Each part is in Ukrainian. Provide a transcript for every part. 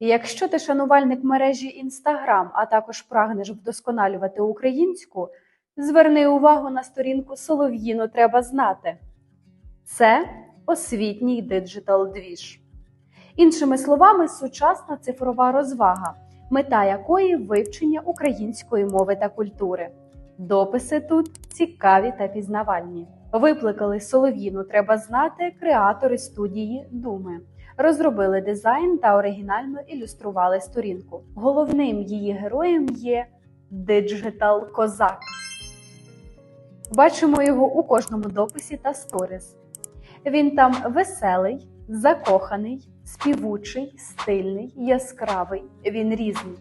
Якщо ти шанувальник мережі Instagram, а також прагнеш вдосконалювати українську, зверни увагу на сторінку Солов'їну треба знати. Це освітній диджитал двіж. Іншими словами, сучасна цифрова розвага, мета якої вивчення української мови та культури. Дописи тут цікаві та пізнавальні. Викликали Солов'їну треба знати креатори студії Думи. Розробили дизайн та оригінально ілюстрували сторінку. Головним її героєм є Диджитал Козак. Бачимо його у кожному дописі та сторіс. Він там веселий, закоханий, співучий, стильний, яскравий. Він різний,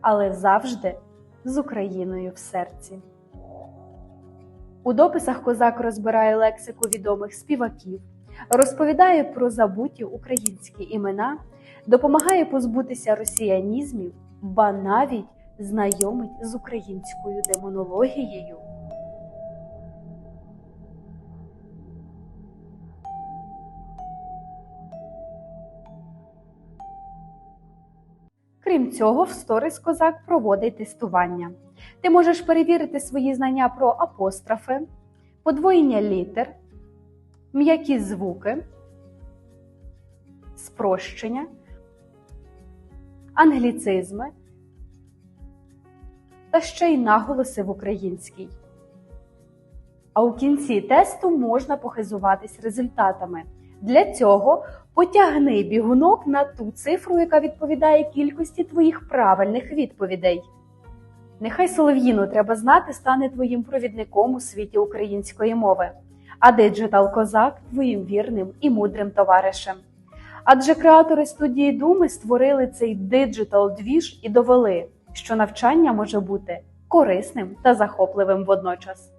але завжди з Україною в серці. У дописах козак розбирає лексику відомих співаків, розповідає про забуті українські імена, допомагає позбутися росіянізмів, ба навіть знайомить з українською демонологією. Крім цього, в сторіс козак проводить тестування. Ти можеш перевірити свої знання про апострофи, подвоєння літер, м'які звуки, спрощення, англіцизми та ще й наголоси в українській. А у кінці тесту можна похизуватись результатами. Для цього потягни бігунок на ту цифру, яка відповідає кількості твоїх правильних відповідей. Нехай Солов'їну треба знати стане твоїм провідником у світі української мови, а диджитал козак твоїм вірним і мудрим товаришем. Адже креатори студії Думи створили цей диджитал двіж і довели, що навчання може бути корисним та захопливим водночас.